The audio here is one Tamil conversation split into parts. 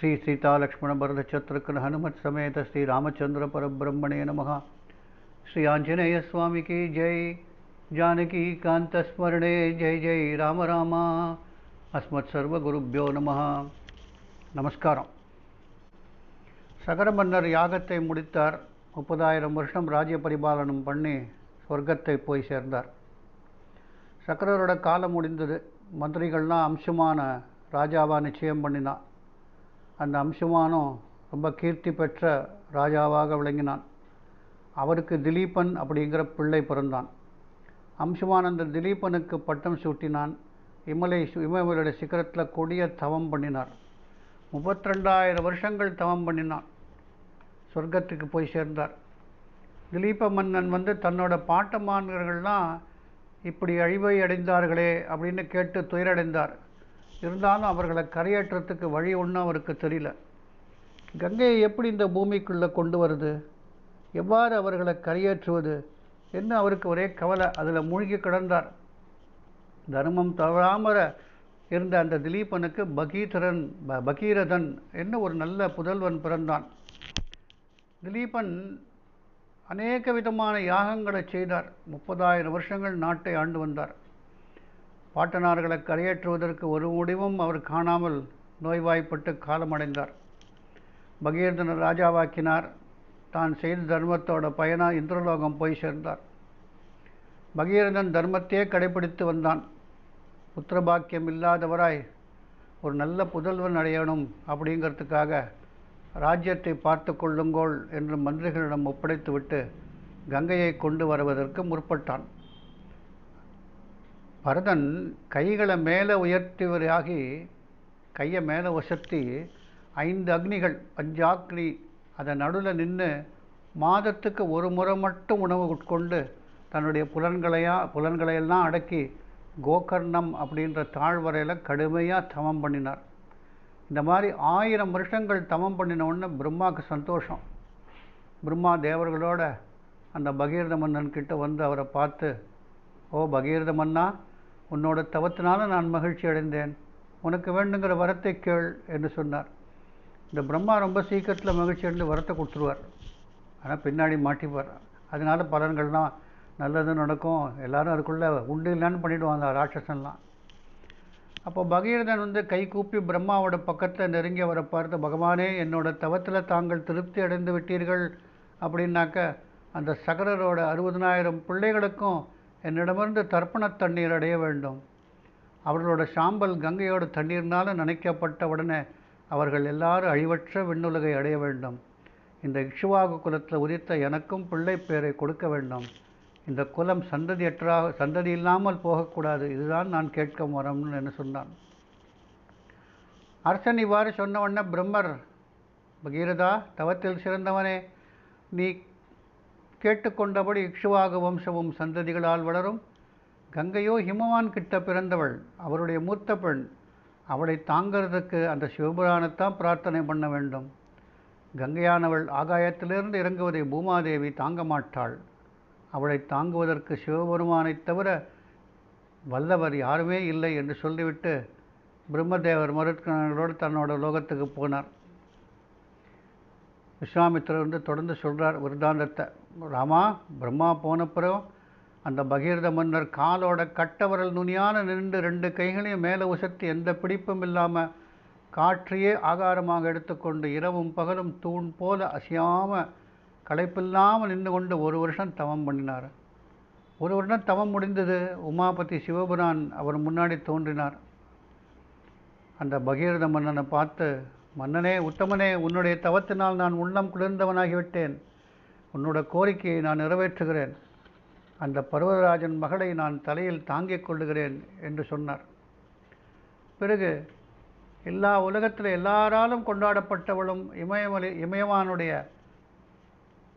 శ్రీ సీతాలక్ష్మణభరత ஸ்ரீ ராமச்சந்திர సమేత நமக ஸ்ரீ ஆஞ்சநேய నమ శ్రీ ఆంజనేయ స్వామికి జై జానకి ஜெய் జై జై அஸ்மத் சர்வ అస్మత్సర్వగురుభ్యో నమ நமஸ்காரம். சகர மன்னர் யாகத்தை முடித்தார். முப்பதாயிரம் வருஷம் ராஜ்ய பரிபாலனம் பண்ணி சொர்க்கத்தை போய் சேர்ந்தார். சக்கரரோட காலம் முடிந்தது. மந்திரிகள்லாம் அம்சமான ராஜாவாக நிச்சயம் பண்ணினான் அந்த அம்சமானும் ரொம்ப கீர்த்தி பெற்ற ராஜாவாக விளங்கினான். அவருக்கு திலீபன் அப்படிங்கிற பிள்ளை பிறந்தான். அம்சமான அந்த திலீபனுக்கு பட்டம் சூட்டினான். இமலை இமயமலையோட சிகரத்தில் கொடிய தவம் பண்ணினார். முப்பத்திரெண்டாயிரம் வருஷங்கள் தவம் பண்ணினான். சொர்க்கத்துக்கு போய் சேர்ந்தார். திலீப மன்னன் வந்து தன்னோட பாட்டமான்கள்லாம் இப்படி அழிவை அடைந்தார்களே அப்படின்னு கேட்டு துயரடைந்தார். இருந்தாலும் அவர்களை கரையேற்றத்துக்கு வழி ஒன்றும் அவருக்கு தெரியல. கங்கையை எப்படி இந்த பூமிக்குள்ளே கொண்டு வருது? எவ்வாறு அவர்களை கரையேற்றுவது? என்ன அவருக்கு ஒரே கவலை. அதில் மூழ்கி கிடந்தார். தர்மம் தவறாமற இருந்த அந்த திலீபனுக்கு பகீதரன் ப பகீரதன் என்ன ஒரு நல்ல புதல்வன் பிறந்தான். திலீபன் அநேக விதமான யாகங்களை செய்தார். முப்பதாயிரம் வருஷங்கள் நாட்டை ஆண்டு வந்தார். பாட்டனார்களை கரையேற்றுவதற்கு ஒரு முடிவும் அவர் காணாமல் நோய்வாய்ப்பட்டு காலமடைந்தார். பகீரதனை ராஜாவாக்கினார். தான் செய்த தர்மத்தோட பயனாக இந்திரலோகம் போய் சேர்ந்தார். பகீரதன் தர்மத்தையே கடைபிடித்து வந்தான். புத்திரபாக்கியம் இல்லாதவராய் ஒரு நல்ல புதல்வன் அடையணும் அப்படிங்கிறதுக்காக ராஜ்யத்தை பார்த்து கொள்ளுங்கோள் என்று மந்திரிகளிடம் ஒப்படைத்துவிட்டு கங்கையை கொண்டு வருவதற்கு முற்பட்டான். பரதன் கைகளை மேலே உயர்த்தியவரையாகி கையை மேலே உசர்த்தி ஐந்து அக்னிகள் பஞ்சாக்னி அதை நடுவில் நின்று மாதத்துக்கு ஒரு முறை மட்டும் உணவு உட்கொண்டு தன்னுடைய புலன்களையா புலன்களையெல்லாம் அடக்கி கோகர்ணம் அப்படின்ற தாழ்வரையில் கடுமையாக தமம் பண்ணினார். இந்த மாதிரி ஆயிரம் வருஷங்கள் தமம் பண்ணின உடனே பிரம்மாவுக்கு சந்தோஷம். பிரம்மா தேவர்களோட அந்த பகீரத மன்னன்கிட்ட வந்து அவரை பார்த்து ஓ பகீரத மன்னா உன்னோட தவத்தினால நான் மகிழ்ச்சி அடைந்தேன். உனக்கு வேண்டுங்கிற வரத்தை கேள் என்று சொன்னார். இந்த பிரம்மா ரொம்ப சீக்கிரத்தில் மகிழ்ச்சி அடைந்து வரத்தை கொடுத்துருவார். ஆனால் பின்னாடி மாட்டிப்பார். அதனால பலன்கள்லாம் நல்லது நடக்கும். எல்லாரும் அதுக்குள்ளே உண்டு இல்லைன்னு பண்ணிவிடுவாங்க ராட்சசன்லாம். அப்போ பகீரதன் வந்து கை கூப்பி பிரம்மாவோட பக்கத்தில் நெருங்கி அவரை பார்த்து பகவானே என்னோட தவத்தில் தாங்கள் திருப்தி அடைந்து விட்டீர்கள். அப்படின்னாக்க அந்த சகரரோட அறுபதனாயிரம் பிள்ளைகளுக்கும் என்னிடமிருந்து தர்ப்பண தண்ணீர் அடைய வேண்டும். அவர்களோட சாம்பல் கங்கையோட தண்ணீர்னால நினைக்கப்பட்ட உடனே அவர்கள் எல்லாரும் அழிவற்ற விண்ணுலகை அடைய வேண்டும். இந்த இக்ஷுவாகு குலத்தில் உதித்த எனக்கும் பிள்ளை பேரை கொடுக்க வேண்டும். இந்த குலம் சந்ததியற்றாக சந்ததி இல்லாமல் போகக்கூடாது. இதுதான் நான் கேட்க வரம்னு என்ன சொன்னான். அரசன் இவ்வாறு சொன்ன உடனே பிரம்மர் பகீரதா தவத்தில் சிறந்தவனே நீ கேட்டுக்கொண்டபடி இக்ஷுவாக வம்சமும் சந்ததிகளால் வளரும். கங்கையோ ஹிமவான் கிட்ட பிறந்தவள் அவருடைய மூத்த பெண். அவளை தாங்கிறதுக்கு அந்த சிவபுராணத்தான் பிரார்த்தனை பண்ண வேண்டும். கங்கையானவள் ஆகாயத்திலிருந்து இறங்குவதை பூமாதேவி தாங்க மாட்டாள். அவளை தாங்குவதற்கு சிவபெருமானைத் தவிர வல்லவர் யாருமே இல்லை என்று சொல்லிவிட்டு பிரம்மதேவர் மருட்கணங்களோடு தன்னோட லோகத்துக்கு போனார். விஸ்வாமித்திரர் வந்து தொடர்ந்து சொல்கிறார் விருதாந்தத்தை. ராமா பிரம்மா போனப்புறம் அந்த பகீரத மன்னர் காலோட கட்டவரல் நுனியான நின்று ரெண்டு கைகளையும் மேலே உசர்த்தி எந்த பிடிப்பும் இல்லாமல் காற்றையே ஆகாரமாக எடுத்துக்கொண்டு இரவும் பகலும் தூண் போல அசையாமல் களைப்பில்லாமல் நின்று கொண்டு ஒரு வருஷம் தவம் பண்ணினார். ஒரு வருடம் தவம் முடிந்தது உமாபதி சிவபுரான் அவர் முன்னாடி தோன்றினார். அந்த பகீரத மன்னனை பார்த்து மன்னனே உத்தமனே உன்னுடைய தவத்தினால் நான் உள்ளம் குளிர்ந்தவனாகிவிட்டேன். உன்னோட கோரிக்கையை நான் நிறைவேற்றுகிறேன். அந்த பர்வதராஜன் மகளை நான் தலையில் தாங்கிக் கொள்ளுகிறேன் என்று சொன்னார். பிறகு எல்லா உலகத்தில் எல்லாராலும் கொண்டாடப்பட்டவளும் இமயமலை இமயமானுடைய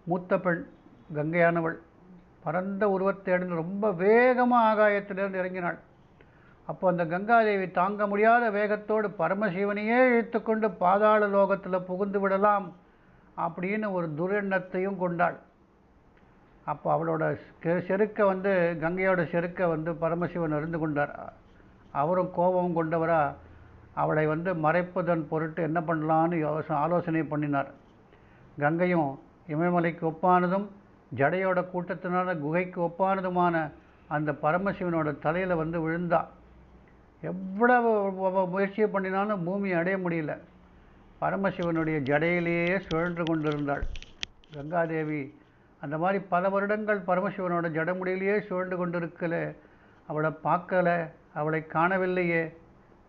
மூத்த பெண் கங்கையானவள். பரந்த உருவத்தை ரொம்ப வேகமாக ஆகாயத்திலிருந்து இறங்கினாள். அப்போ அந்த கங்காதேவி தாங்க முடியாத வேகத்தோடு பரமசிவனையே இழுத்துக்கொண்டு பாதாள லோகத்தில் புகுந்து விடலாம் அப்படின்னு ஒரு துரெண்ணத்தையும் கொண்டாள். அப்போ அவளோட செருக்க வந்து கங்கையோட செருக்க வந்து பரமசிவன் அறிந்து கொண்டார். அவரும் கோபம் கொண்டவராக அவளை வந்து மறைப்பதன் பொருட்டு என்ன பண்ணலான்னு யோசனை ஆலோசனை பண்ணினார். கங்கையும் இமயமலைக்கு ஒப்பானதும் ஜடையோட கூட்டத்தினால குகைக்கு ஒப்பானதுமான அந்த பரமசிவனோட தலையில் வந்து விழுந்தா. எவ்வளவு முயற்சியை பண்ணினாலும் பூமியை அடைய முடியல. பரமசிவனுடைய ஜடையிலேயே சுழன்று கொண்டிருந்தாள். கங்காதேவி அந்த மாதிரி பல வருடங்கள் பரமசிவனோட ஜடமுடியிலேயே சுழன்று கொண்டிருக்கல. அவளை பார்க்கல அவளை காணவில்லையே.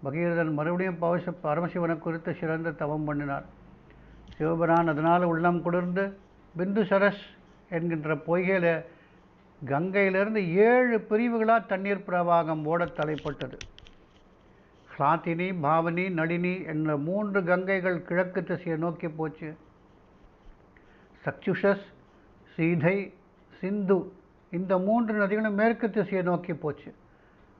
பகீரதன் மறுபடியும் பவச பரமசிவனை குறித்து சிறந்த தவம் பண்ணினார் சிவபிரான் அதனால் உள்ளம் குளிர்ந்து பிந்து சரஸ் என்கின்ற பொய்கையில் கங்கையிலிருந்து ஏழு பிரிவுகளாக தண்ணீர் பிரவாகம் ஓடத் தலைப்பட்டது. ஹ்லாத்தினி பாவனி நளினி என்ற மூன்று கங்கைகள் கிழக்கு திசையை நோக்கி போச்சு. சக்சுஷஸ் சீதை சிந்து இந்த மூன்று நதிகளும் மேற்கு திசையை நோக்கி போச்சு.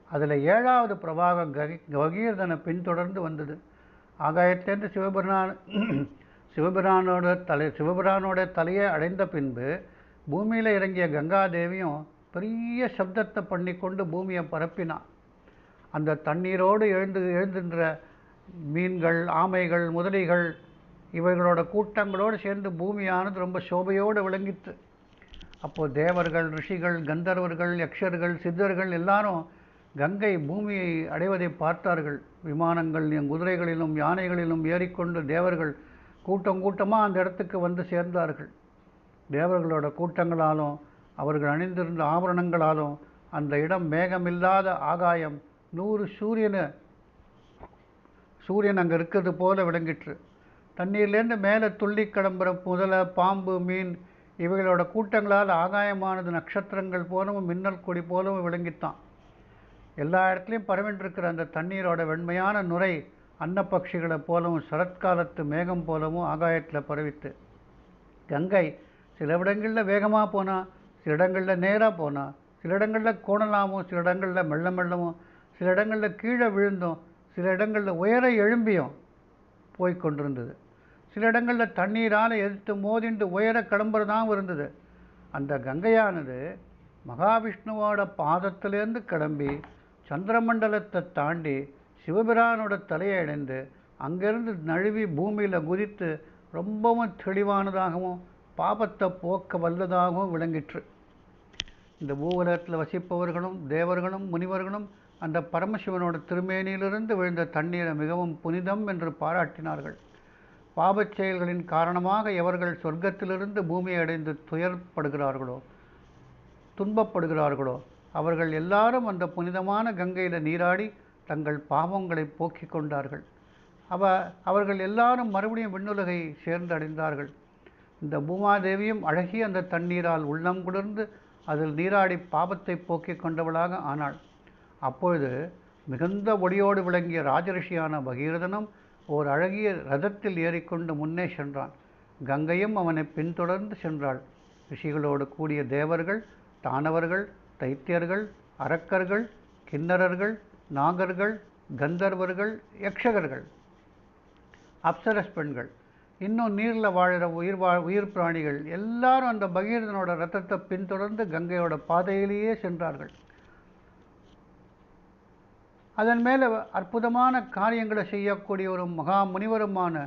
அதில் ஏழாவது பிரவாகம் ககி ககீர்தனை பின்தொடர்ந்து வந்தது. ஆகாயத்திலேருந்து சிவபிரான் சிவபிரானோட தலை சிவபிரானோட தலையை அடைந்த பின்பு பூமியில் இறங்கிய கங்காதேவியும் பெரிய சப்தத்தை பண்ணி கொண்டு பூமியை பரப்பினான். அந்த தண்ணீரோடு எழுந்து எழுந்துன்ற மீன்கள் ஆமைகள் முதலைகள் இவைகளோட கூட்டங்களோடு சேர்ந்து பூமியானது ரொம்ப சோபையோடு விளங்கித்து அப்போது தேவர்கள் ரிஷிகள் கந்தர்வர்கள் யக்ஷர்கள் சித்தர்கள் எல்லாரும் கங்கை பூமியை அடைவதை பார்த்தார்கள். விமானங்கள் குதிரைகளிலும் யானைகளிலும் ஏறிக்கொண்டு தேவர்கள் கூட்டம் கூட்டமாக அந்த இடத்துக்கு வந்து சேர்ந்தார்கள். தேவர்களோட கூட்டங்களாலும் அவர்கள் அணிந்திருந்த ஆபரணங்களாலும் அந்த இடம் மேகமில்லாத ஆகாயம் நூறு சூரியனை சூரியன் அங்கே இருக்கிறது போல விளங்கிற்று. தண்ணீர்லேருந்து மேலே துள்ளி கிளம்புற முதலை பாம்பு மீன் இவைகளோட கூட்டங்களால் ஆகாயமானது நட்சத்திரங்கள் போலவும் மின்னல் கொடி போலவும் விளங்கித்தான். எல்லா இடத்துலையும் பரவின்றிருக்கிற அந்த தண்ணீரோட வெண்மையான நுரை அன்னப்பட்சிகளை போலவும் சரத்காலத்து மேகம் போலவும் ஆகாயத்தில் பரவித்து கங்கை சில இடங்களில் வேகமாக போனால் சில இடங்களில் நேராக போனால் சில இடங்களில் கோணலாமும் சில இடங்களில் மெல்ல மெல்லவும் சில இடங்களில் கீழே விழுந்தும் சில இடங்களில் உயர எழும்பியும் போய் கொண்டிருந்தது. சில இடங்களில் தண்ணீரால் எதிர்த்து மோதிண்டு உயர கிளம்புறதாகவும் இருந்தது. அந்த கங்கையானது மகாவிஷ்ணுவோட பாதத்திலேருந்து கிளம்பி சந்திரமண்டலத்தை தாண்டி சிவபிரானோட தலையை அடைந்து அங்கிருந்து நழுவி பூமியில் குதித்து ரொம்பவும் தெளிவானதாகவும் பாபத்தை போக்க வல்லதாகவும் விளங்கிற்று. இந்த பூவுலகத்தில் வசிப்பவர்களும் தேவர்களும் முனிவர்களும் அந்த பரமசிவனோட திருமேனியிலிருந்து விழுந்த தண்ணீரை மிகவும் புனிதம் என்று பாராட்டினார்கள். பாபச் செயல்களின் காரணமாக எவர்கள் சொர்க்கத்திலிருந்து பூமியை அடைந்து துயர்ப்படுகிறார்களோ துன்பப்படுகிறார்களோ அவர்கள் எல்லாரும் அந்த புனிதமான கங்கையில் நீராடி தங்கள் பாவங்களை போக்கிக் கொண்டார்கள். அவ அவர்கள் எல்லாரும் மறுபடியும் விண்ணுலகை சேர்ந்தடைந்தார்கள். இந்த பூமாதேவியும் அழகிய அந்த தண்ணீரால் உள்ளம் குளிர்ந்து அதில் நீராடி பாபத்தை போக்கிக் கொண்டவளாக ஆனாள். அப்பொழுது மிகுந்த ஒளியோடு விளங்கிய ராஜரிஷியான பகீரதனும் ஓர் அழகிய ரதத்தில் ஏறிக்கொண்டு முன்னே சென்றான். கங்கையும் அவனை பின்தொடர்ந்து சென்றாள். ரிஷிகளோடு கூடிய தேவர்கள் தானவர்கள் தைத்தியர்கள் அரக்கர்கள் கிண்ணறர்கள் நாகர்கள் கந்தர்வர்கள் யக்ஷகர்கள். அப்சரஸ் பெண்கள். இன்னும் நீரில் வாழ்கிற உயிர் வா உயிர் பிராணிகள் எல்லாரும் அந்த பகீரதனோட ரத்தத்தை பின்தொடர்ந்து கங்கையோட பாதையிலேயே சென்றார்கள். அதன் மேலே அற்புதமான காரியங்களை செய்யக்கூடிய ஒரு மகா முனிவருமான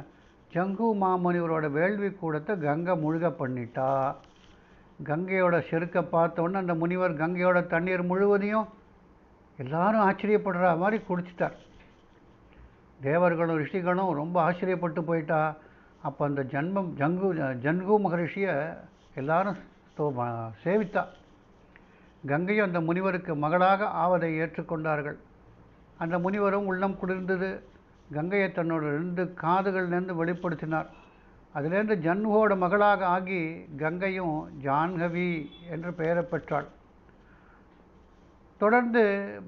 ஜங்கு மாமுனிவரோட வேள்வி கூடத்தை கங்கை முழுக பண்ணிட்டா. கங்கையோட செருக்கை பார்த்தோன்னே அந்த முனிவர் கங்கையோட தண்ணீர் முழுவதையும் எல்லாரும் ஆச்சரியப்படுற மாதிரி குடிச்சிட்டார். தேவர்களும் ரிஷிகளும் ரொம்ப ஆச்சரியப்பட்டு போயிட்டா. அப்போ அந்த ஜன்மம் ஜங்கு ஜன்கு மகரிஷியை எல்லாரும் சேவித்தா. கங்கையும் அந்த முனிவருக்கு மகளாக ஆவதை ஏற்றுக்கொண்டார்கள். அந்த முனிவரும் உள்ளம் குளிர்ந்தது. கங்கையை தன்னோட ரெண்டு காதுகள்லேருந்து வெளிப்படுத்தினார். அதிலேருந்து ஜன்ஹோட மகளாக ஆகி கங்கையும் ஜான்கவி என்று பெயரை பெற்றாள். தொடர்ந்து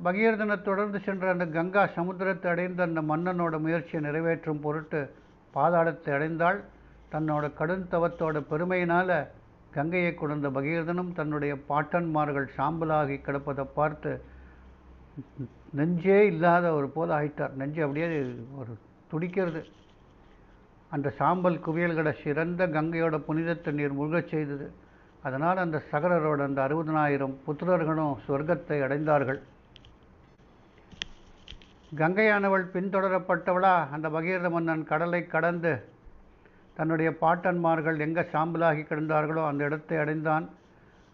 பகீரதனை தொடர்ந்து சென்ற அந்த கங்கா சமுத்திரத்தை அடைந்த அந்த மன்னனோட முயற்சியை நிறைவேற்றும் பொருட்டு பாதாளத்தை அடைந்தாள். தன்னோட கடும் தவத்தோட பெருமையினால் கங்கையை கொண்ட பகீரதனும் தன்னுடைய பாட்டன்மார்கள் சாம்பலாகி கிடப்பதை பார்த்து நெஞ்சே இல்லாத ஒரு போல ஆயிட்டார். நெஞ்சு அப்படியே ஒரு துடிக்கிறது. அந்த சாம்பல் குவியல்களை சிறந்த கங்கையோட புனித தண்ணீர் முழுகச் செய்தது. அதனால் அந்த சகரரோட அந்த அறுபதனாயிரம் புத்திரர்களும் சொர்க்கத்தை அடைந்தார்கள். கங்கையானவள் பின்தொடரப்பட்டவளா? அந்த பகீரத மன்னன் கடலை கடந்து தன்னுடைய பாட்டன்மார்கள் எங்கே சாம்பலாகி கிடந்தார்களோ அந்த இடத்தை அடைந்தான்.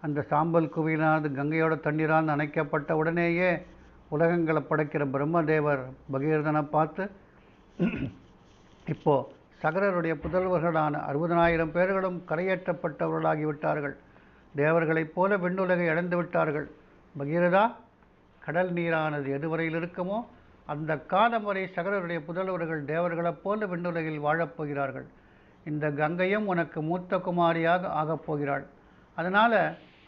அந்த சாம்பல் குவியினாது கங்கையோட தண்ணீரால் நனைக்கப்பட்ட உடனேயே உலகங்களை படைக்கிற பிரம்மதேவர் பகீரதனை பார்த்து இப்போ சகரருடைய புதல்வர்களான அறுபதனாயிரம் பேர்களும் கரையேற்றப்பட்டவர்களாகிவிட்டார்கள். தேவர்களைப் போல விண்ணுலகை அடைந்து விட்டார்கள். பகீரதா கடல் நீரானது எதுவரையில் இருக்குமோ அந்த காலம் வரை சகரருடைய புதல்வர்கள் தேவர்களைப் போல விண்ணுலகில் வாழப்போகிறார்கள் இந்த கங்கையும் உனக்கு மூத்த குமாரியாக ஆகப் போகிறாள். அதனால்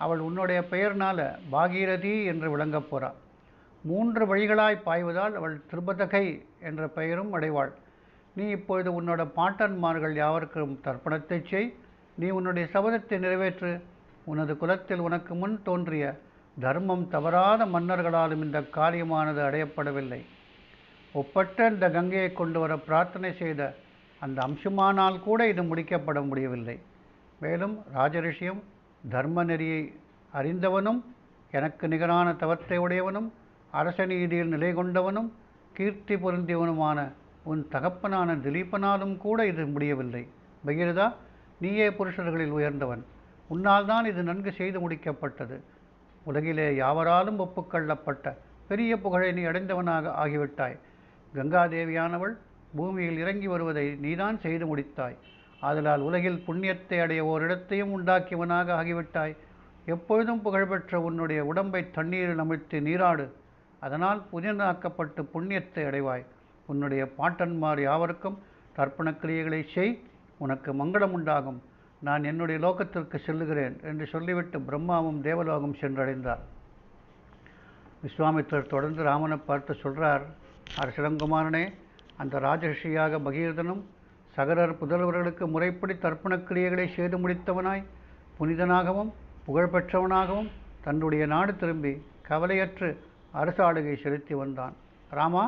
அவள் உன்னுடைய பெயர்னால பாகீரதி என்று விளங்கப் போகிறாள் மூன்று வழிகளாய் பாய்வதால் அவள் திருபதகை என்ற பெயரும் அடைவாள். நீ இப்பொழுது உன்னோட பாட்டன்மார்கள் யாவருக்கும் தர்ப்பணத்தை செய். நீ உன்னுடைய சபதத்தை நிறைவேற்று. உனது குலத்தில் உனக்கு முன் தோன்றிய தர்மம் தவறாத மன்னர்களாலும் இந்த காரியமானது அடையப்படவில்லை. ஒப்பற்ற இந்த கங்கையை கொண்டு வர பிரார்த்தனை செய்த அந்த அம்சமானால் கூட இது முடிக்கப்பட முடியவில்லை. மேலும் ராஜரிஷியம் தர்ம நெறியை அறிந்தவனும் எனக்கு நிகரான தவத்தை உடையவனும் அரச நீதியில் நிலை கொண்டவனும் கீர்த்தி பொருந்தியவனுமான உன் தகப்பனான திலீபனாலும் கூட இது முடியவில்லை. பகீரதா நீயே புருஷர்களில் உயர்ந்தவன். உன்னால் தான் இது நன்கு செய்து முடிக்கப்பட்டது. உலகிலே யாவராலும் ஒப்புக்கொள்ளப்பட்ட பெரிய புகழை நீ அடைந்தவனாக ஆகிவிட்டாய். கங்காதேவியானவள் பூமியில் இறங்கி வருவதை நீதான் செய்து முடித்தாய். அதனால் உலகில் புண்ணியத்தை அடைய ஓரிடத்தையும் உண்டாக்கியவனாக ஆகிவிட்டாய். எப்பொழுதும் புகழ்பெற்ற உன்னுடைய உடம்பை தண்ணீரில் அமைத்து நீராடு. அதனால் புனிதனாக்கப்பட்டு புண்ணியத்தை அடைவாய். உன்னுடைய பாட்டன்மார் யாவருக்கும் தர்ப்பண கிரியைகளை செய் உனக்கு மங்களம் உண்டாகும் நான் என்னுடைய லோகத்திற்கு செல்லுகிறேன் என்று சொல்லிவிட்டு பிரம்மாவும் தேவலோகம் சென்றடைந்தார். விஸ்வாமித்திரர் தொடர்ந்து ராமனை பார்த்து சொல்கிறார் அரசிடங்குமாரனே அந்த ராஜரிஷியாக பகீரதனும் சகரர் புதல்வர்களுக்கு முறைப்படி தர்ப்பண கிரியைகளை செய்து முடித்தவனாய் புனிதனாகவும் புகழ்பெற்றவனாகவும் தன்னுடைய நாடு திரும்பி கவலையற்று அரசாளுகை செலுத்தி வந்தான். ராமா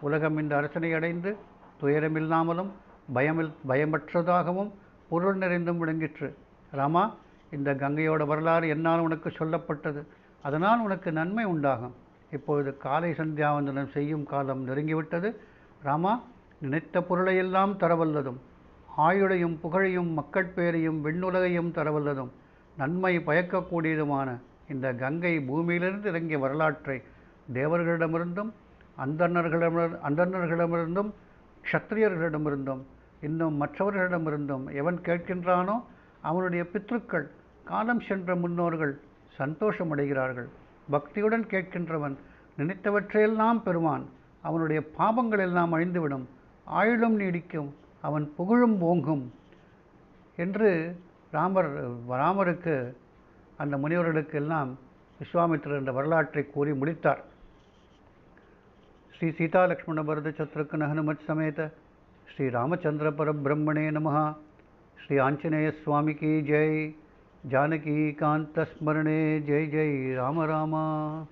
உலகம் இந்த அரசனை அடைந்து துயரமில்லாமலும் பயமில் பயமற்றதாகவும் பொருள் நிறைந்தும் விளங்கிற்று. ராமா இந்த கங்கையோட வரலாறு என்னால் உனக்கு சொல்லப்பட்டது. அதனால் உனக்கு நன்மை உண்டாகும். இப்பொழுது காலை சந்தியாவந்தனம் செய்யும் காலம் நெருங்கிவிட்டது. ராமா நினைத்த பொருளையெல்லாம் தரவல்லதும். ஆயுடையும் புகழையும் மக்கள் பேரையும் விண்ணுலகையும் தரவல்லதும். நன்மை பயக்கக்கூடியதுமான இந்த கங்கை பூமியிலிருந்து இறங்கிய வரலாற்றை தேவர்களிடமிருந்தும் அந்தணர்களிடமிரு அந்தணர்களிடமிருந்தும் க்ஷத்திரியர்களிடமிருந்தும் இன்னும் மற்றவர்களிடமிருந்தும் எவன் கேட்கின்றானோ அவனுடைய பித்ருக்கள் காலம் சென்ற முன்னோர்கள் சந்தோஷமடைகிறார்கள். பக்தியுடன் கேட்கின்றவன் நினைத்தவற்றையெல்லாம் பெறுவான். அவனுடைய பாபங்கள் எல்லாம் அழிந்துவிடும். ஆயுளும் நீடிக்கும். அவன் புகழும் ஓங்கும். என்று ராமர் ராமருக்கு அந்த முனிவர்களுக்கு எல்லாம் விஸ்வாமித்திரர் என்ற வரலாற்றை கூறி முடித்தார். श्री सीता लक्ष्मण भरत शत्रुघ्न हनुमत समेत। श्री रामचंद्र पर ब्रह्मणे नम। श्री आंजनेय स्वामी की जय। जानकी कांत स्मरणे। जय जय राम रामा।